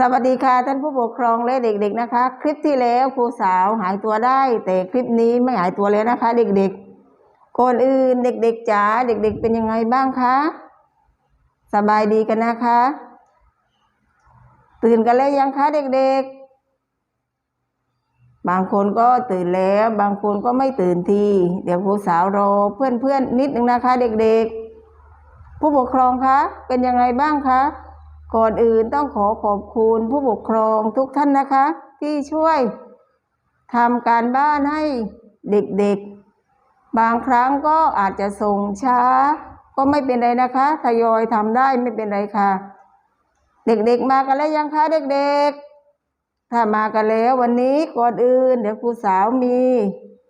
สวัสดีค่ะท่านผู้ปกครองและเด็กๆนะคะ คลิปที่แล้วครูสาวหายตัวได้ แต่คลิปนี้ไม่หายตัวแล้วนะคะ เด็กๆก่อนอื่นเด็กๆจ๋าเด็ก ๆ เป็นยังไงบ้างคะสบายดีกันนะคะ ตื่นกันแล้วยังคะเด็กๆ บางคนก็ตื่นแล้ว บางคนก็ไม่ตื่นที เดี๋ยวครูสาวรอเพื่อนๆนิดนึงนะคะ เด็กๆ ผู้ปกครองคะเป็นยังไงบ้างคะ ก่อนอื่นต้องขอขอบคุณผู้ปกครองทุกท่านนะคะ ที่ช่วยทำการบ้านให้เด็กๆ บางครั้งก็อาจจะส่งช้า ก็ไม่เป็นไรนะคะทยอยทำได้ไม่เป็นไรค่ะ เด็กๆมากันแล้วยังคะเด็กๆ ถ้ามากันแล้ววันนี้ก่อนอื่น เดี๋ยวครูสาวมี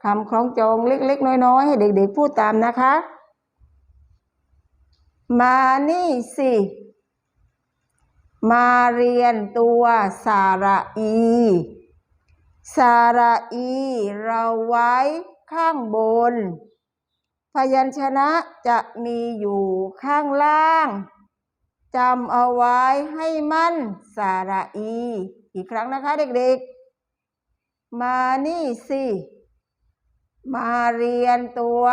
คำคล้องจองเล็กๆ น้อยๆ ให้เด็กๆ พูดตามนะคะ มานี่สิ มาเรียนตัวสาระอี สาระอี เราไว้ข้างบน พยัญชนะจะมีอยู่ข้างล่างจำเอาไว้ให้มั่นสาระอี อีกครั้งนะคะเด็กๆ มานี่สิ มาเรียนตัว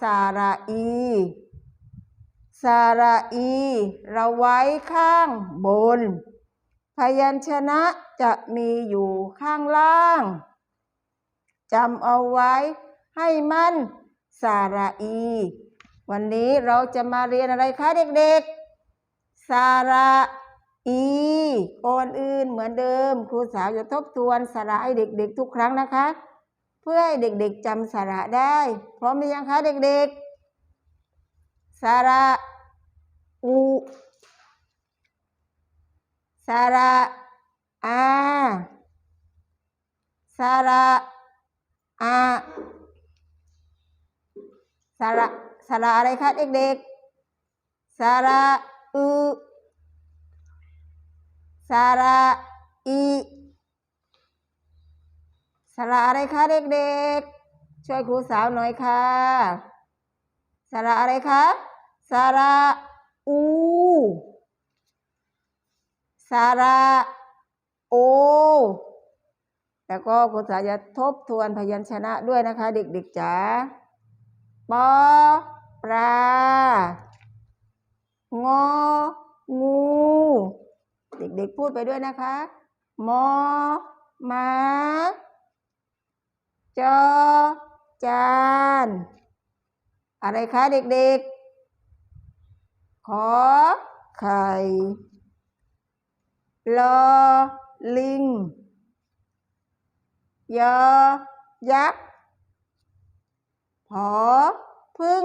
สาระอี สาระอี เราไว้ข้างบน พยัญชนะจะมีอยู่ข้างล่างจำเอาไว้ให้มั่นสาระอี วันนี้เราจะมาเรียนอะไรคะเด็กๆ สาระอีก่อนอื่นเหมือนเดิม ครูสาวจะทบทวนสาระให้เด็กๆ ทุกครั้งนะคะ เพื่อให้เด็กๆจำสาระได้ พร้อมหรือยังคะเด็กๆ ระอูสระอาสระอาสระสระอะไรคะเด็กๆสระอืสระอีสระอะไรคะเด็กๆ ช่วยครูสาวหน่อยค่ะสระอะไรคะ สาระอูสาระโอ แล้วก็ครูสาจะทบทวนพยัญชนะด้วยนะคะ เด็กๆจ๋าปอปลางองู เด็กๆพูดไปด้วยนะคะมอมาจอจาน อะไรคะเด็กๆ ขอไข่ลอลิง ยอยักษ์ผอพึ่ง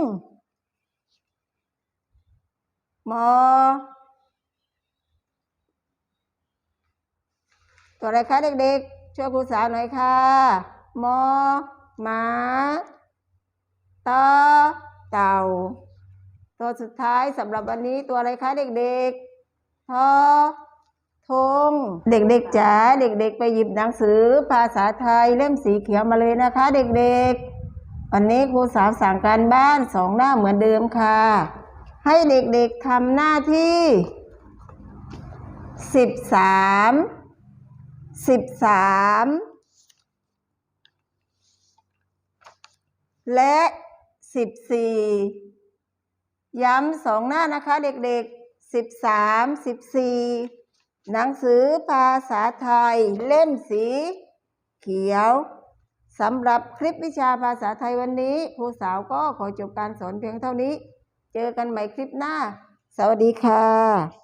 มอตัวอะไรคะเด็กๆ ช่วยครูสาวหน่อยค่ะมอหมาตอเต่า ตัวสุดท้ายสำหรับวันนี้ตัวอะไรคะเด็กๆ ทอทงเด็กๆจ๋าเด็กๆ ไปหยิบหนังสือภาษาไทยเล่มสีเขียวมาเลยนะคะ เด็กๆ วันนี้ครูสาวสั่งการบ้านสองหน้าเหมือนเดิมค่ะ ให้เด็กๆทำหน้าที่สิบสามสิบสามและสิบสี่ ย้ำสองหน้านะคะเด็กๆสิบสามสิบสี่หนังสือภาษาไทยเล่มสีเขียวสำหรับคลิปวิชาภาษาไทยวันนี้ครูสาวก็ขอจบการสอนเพียงเท่านี้ เจอกันใหม่คลิปหน้า สวัสดีค่ะ